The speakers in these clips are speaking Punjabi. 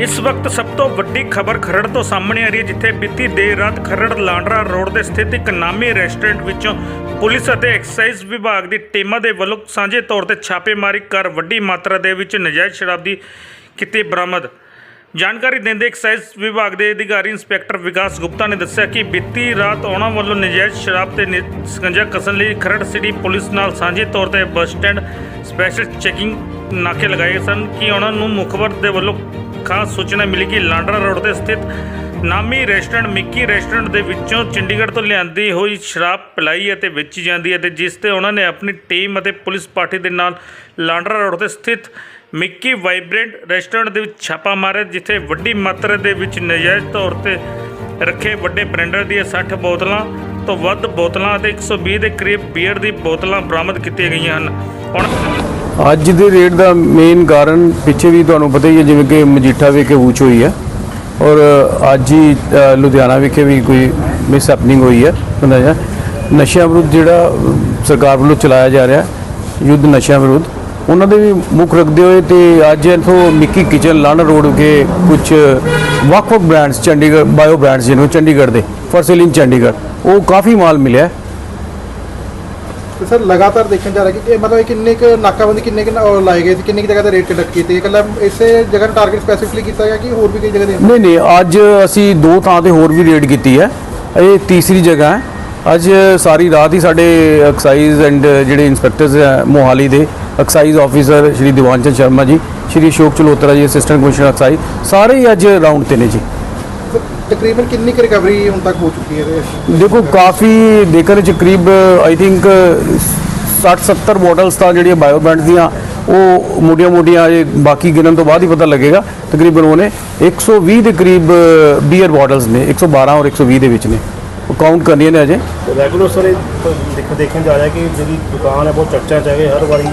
ਇਸ ਵਕਤ ਸਭ ਤੋਂ ਵੱਡੀ ਖਬਰ ਖਰੜ ਤੋਂ ਸਾਹਮਣੇ ਆ ਰਹੀ ਹੈ, ਜਿੱਥੇ ਬੀਤੀ ਦੇਰ ਰਾਤ ਖਰੜ ਲਾਂਡਰਾ ਰੋਡ ਤੇ ਸਥਿਤ ਇੱਕ ਨਾਮੀ ਰੈਸਟੋਰੈਂਟ ਵਿੱਚੋਂ ਪੁਲਿਸ ਅਤੇ ਐਕਸਾਈਜ਼ ਵਿਭਾਗ ਦੀ ਟੀਮਾਂ ਦੇ ਵੱਲੋਂ ਸਾਂਝੇ ਤੌਰ ਤੇ ਛਾਪੇਮਾਰੀ ਕਰ ਵੱਡੀ ਮਾਤਰਾ ਦੇ ਵਿੱਚ ਨਜਾਇਜ਼ ਸ਼ਰਾਬ ਦੀ ਕੀਤੀ ਬਰਾਮਦ। ਜਾਣਕਾਰੀ ਦਿੰਦੇ ਐਕਸਾਈਜ਼ ਵਿਭਾਗ ਦੇ ਅਧਿਕਾਰੀ ਇੰਸਪੈਕਟਰ ਵਿਕਾਸ ਗੁਪਤਾ ਨੇ ਦੱਸਿਆ ਕਿ ਬੀਤੀ ਰਾਤ ਉਹਨਾਂ ਵੱਲੋਂ ਨਜਾਇਜ਼ ਸ਼ਰਾਬ ਤੇ ਨਿ- ਸਕੰਜਾ ਕਸਣ ਲਈ ਖਰੜ ਸਿਟੀ ਪੁਲਿਸ ਨਾਲ ਸਾਂਝੇ ਤੌਰ ਤੇ ਬੱਸ ਸਟੈਂਡ ਸਪੈਸ਼ਲ ਚੈਕਿੰਗ ਨਾਕੇ ਲਗਾਏ ਸਨ ਕਿ ਉਹਨਾਂ ਨੂੰ ਮੁਖਬਰ ਦੇ ਵੱਲੋਂ ਖਾਸ ਸੂਚਨਾ ਮਿਲੀ ਕਿ ਲਾਂਡਰਾ ਰੋਡ ਤੇ ਸਥਿਤ ਨਾਮੀ ਰੈਸਟੋਰੈਂਟ ਮਿੱਕੀ ਰੈਸਟੋਰੈਂਟ ਦੇ ਵਿੱਚੋਂ ਚੰਡੀਗੜ੍ਹ ਤੋਂ ਲਿਆਂਦੀ ਹੋਈ ਸ਼ਰਾਬ ਪਿਲਾਈ ਅਤੇ ਵੇਚੀ ਜਾਂਦੀ ਹੈ ਤੇ ਜਿਸ ਤੇ ਉਹਨਾਂ ਨੇ ਆਪਣੀ ਟੀਮ ਅਤੇ ਪੁਲਿਸ ਪਾਰਟੀ ਦੇ ਨਾਲ ਲਾਂਡਰਾ ਰੋਡ ਤੇ ਸਥਿਤ ਮਿੱਕੀ ਵਾਈਬ੍ਰੈਂਟ ਰੈਸਟੋਰੈਂਟ ਦੇ ਵਿੱਚ ਛਾਪਾ ਮਾਰਿਆ, ਜਿੱਥੇ ਵੱਡੀ ਮਾਤਰਾ ਦੇ ਵਿੱਚ ਨਜਾਇਜ਼ ਤੌਰ ਤੇ ਰੱਖੇ ਵੱਡੇ ਬ੍ਰੈਂਡਰ ਦੀਆਂ 60 ਬੋਤਲਾਂ ਤੋਂ ਵੱਧ ਬੋਤਲਾਂ ਅਤੇ 120 ਦੇ ਕਰੀਬ ਬੀਅਰ ਦੀ ਬੋਤਲਾਂ ਬਰਾਮਦ ਕੀਤੀਆਂ ਗਈਆਂ ਹਨ। ਹੁਣ ਅੱਜ ਦੇ ਰੇਟ ਦਾ ਮੇਨ ਕਾਰਨ ਪਿੱਛੇ ਵੀ ਤੁਹਾਨੂੰ ਪਤਾ ਹੀ ਹੈ, ਜਿਵੇਂ ਕਿ ਮਜੀਠਾ ਵਿਖੇ ਊਚ ਹੋਈ ਹੈ ਔਰ ਅੱਜ ਹੀ ਲੁਧਿਆਣਾ ਵਿਖੇ ਵੀ ਕੋਈ ਮਿਸ ਹੈਪਨਿੰਗ ਹੋਈ ਹੈ ਬੰਦਾ ਜਿਹਾ ਨਸ਼ਿਆਂ ਵਿਰੁੱਧ ਜਿਹੜਾ ਸਰਕਾਰ ਵੱਲੋਂ ਚਲਾਇਆ ਜਾ ਰਿਹਾ, ਯੁੱਧ ਨਸ਼ਿਆਂ ਵਿਰੁੱਧ, ਉਹਨਾਂ ਦੇ ਵੀ ਮੁੱਖ ਰੱਖਦੇ ਹੋਏ ਤੇ ਅੱਜ ਇਥੋਂ ਨਿੱਕੀ ਕਿਚਨ ਲਾਣਾ ਰੋਡ ਕੇ ਕੁਝ ਵੱਖ-ਵੱਖ ਬ੍ਰਾਂਡਸ ਚੰਡੀਗੜ੍ਹ ਬਾਇਓ ਬ੍ਰਾਂਡਸ ਜਿਹਨੂੰ ਚੰਡੀਗੜ੍ਹ ਦੇ ਫॉर ਸੇਲ ਇਨ ਚੰਡੀਗੜ੍ਹ, ਉਹ ਕਾਫੀ ਮਾਲ ਮਿਲਿਆ। ਤੇ ਸਰ ਲਗਾਤਾਰ ਦੇਖਣ ਜਾ ਰਿਹਾ ਕਿ ਇਹ ਮਤਲਬ ਕਿੰਨੇ ਕੁ ਨਾਕਾਬੰਦੀ, ਕਿੰਨੇ ਕੁ ਲਾਏ ਗਏ ਸੀ ਕਿੰਨੀ ਕੁ ਜਗ੍ਹਾ ਤੇ ਰੇਟ ਕੰਡਕਟ ਕੀਤੇ ਗਏ ਇਕੱਲਾ ਇਸੇ ਜਗ੍ਹਾ ਨੂੰ ਟਾਰਗੇਟ ਸਪੈਸੀਫਿਕਲੀ ਕੀਤਾ ਗਿਆ ਕਿ ਹੋਰ ਵੀ ਕਈ ਜਗ੍ਹਾ ਤੇ? ਨਹੀਂ ਨਹੀਂ, ਅੱਜ ਅਸੀਂ ਦੋ ਥਾਂ ਤੇ ਹੋਰ ਵੀ ਰੇਡ ਕੀਤੀ ਹੈ। ਇਹ ਤੀਸਰੀ ਜਗ੍ਹਾ ਹੈ। ਅੱਜ ਸਾਰੀ ਰਾਤ ਹੀ ਸਾਡੇ ਐਕਸਾਈਜ਼ ਐਂਡ ਜਿਹੜੇ ਇੰਸਪੈਕਟਰਸ ਹੈ, ਮੋਹਾਲੀ ਦੇ ਐਕਸਾਈਜ਼ ਆਫੀਸਰ ਸ਼੍ਰੀ ਦਿਵਾਨਚੰਦ ਸ਼ਰਮਾ ਜੀ, ਸ਼੍ਰੀ ਅਸ਼ੋਕ ਚਲੋਤਰਾ ਜੀ ਅਸਿਸਟੈਂਟ ਕਮਿਸ਼ਨਰ ਐਕਸਾਈਜ਼ ਸਾਰੇ ਹੀ ਅੱਜ ਰਾਉਂਡ ਤੇ ਨੇ ਜੀ। ਤਕਰੀਬਨ ਕਿੰਨੀ ਕੁ ਰਿਕਵਰੀ ਹੁਣ ਤੱਕ ਹੋ ਚੁੱਕੀ ਹੈ ਇਹਦੇ ਦੇਖੋ ਕਾਫੀ ਦੇਖਣ ਚ ਕਰੀਬ ਆਈ ਥਿੰਕ 60 70 ਬੋਟਲਸ ਤਾਂ ਜਿਹੜੀਆਂ ਬਾਇਓ ਬ੍ਰਾਂਡ ਦੀਆਂ ਉਹ ਮੋਟੀਆਂ ਮੋਟੀਆਂ ਅਜੇ ਬਾਕੀ ਗਿਣਨ ਤੋਂ ਬਾਅਦ ਹੀ ਪਤਾ ਲੱਗੇਗਾ। ਤਕਰੀਬਨ ਉਹਨੇ 120 ਦੇ ਕਰੀਬ ਬੀਅਰ ਬੋਟਲਸ ਨੇ 112 ਔਰ 120 ਦੇ ਵਿੱਚ ਨੇ। ਉਹ ਕਾਊਂਟ ਕਰਨੀਆਂ ਨੇ ਅਜੇ ਰੈਗੂਲਰ ਸਰ ਇਹ ਦੇਖ ਦੇਖਣ ਜਾ ਰਿਹਾ ਕਿ ਜਿਹੜੀ ਦੁਕਾਨ ਹੈ ਬਹੁਤ ਚਰਚਾ ਚ ਹੈਗੇ ਹਰ ਵਾਰੀ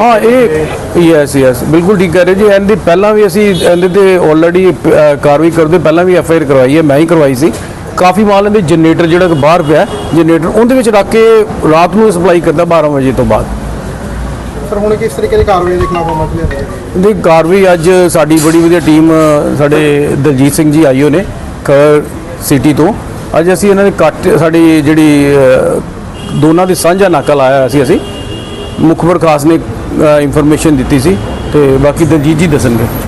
ਹਾਂ ਇਹ ਯੈਸ ਯੈਸ ਬਿਲਕੁਲ ਠੀਕ ਕਹਿ ਰਹੇ ਜੀ। ਇਹਦੇ ਪਹਿਲਾਂ ਵੀ ਅਸੀਂ ਇਹਦੇ ਤੇ ਆਲਰੇਡੀ ਕਾਰਵਾਈ ਕਰਦੇ ਪਹਿਲਾਂ ਵੀ ਐਫ ਆਈ ਆਰ ਕਰਵਾਈ ਹੈ ਮੈਂ ਹੀ ਕਰਵਾਈ ਸੀ। ਕਾਫੀ ਮਾਲ ਇਹਦੇ ਜਨਰੇਟਰ ਜਿਹੜਾ ਕਿ ਬਾਹਰ ਪਿਆ ਜਨਰੇਟਰ ਉਹਦੇ ਵਿੱਚ ਰੱਖ ਕੇ ਰਾਤ ਨੂੰ ਸਪਲਾਈ ਕਰਦਾ 12 ਵਜੇ ਤੋਂ ਬਾਅਦ। ਸਰ ਹੁਣ ਕਿਸ ਤਰੀਕੇ ਦੀ ਕਾਰਵਾਈ ਦੇ ਖਿਲਾਫ ਅਮਲ ਜਾਵੇਗੀ ਦੀ ਕਾਰਵਾਈ ਅੱਜ ਸਾਡੀ ਬੜੀ ਵਧੀਆ ਟੀਮ ਸਾਡੇ ਦਲਜੀਤ ਸਿੰਘ ਜੀ ਆਈਓ ਨੇ ਖਰ ਸਿਟੀ ਤੋਂ। ਅੱਜ ਅਸੀਂ ਇਹਨਾਂ ਦੇ ਕੱਟ ਸਾਡੀ ਜਿਹੜੀ ਦੋਨਾਂ ਦੀ ਸਾਂਝਾ ਨਾਕਾ ਲਾਇਆ ਸੀ ਅਸੀਂ। ਮੁਖਬਰ ਖਾਸ ਨੇ ਇਨਫੋਰਮੇਸ਼ਨ ਦਿੱਤੀ ਸੀ ਤੇ ਬਾਕੀ ਦਲਜੀਤ ਜੀ ਦੱਸਣਗੇ।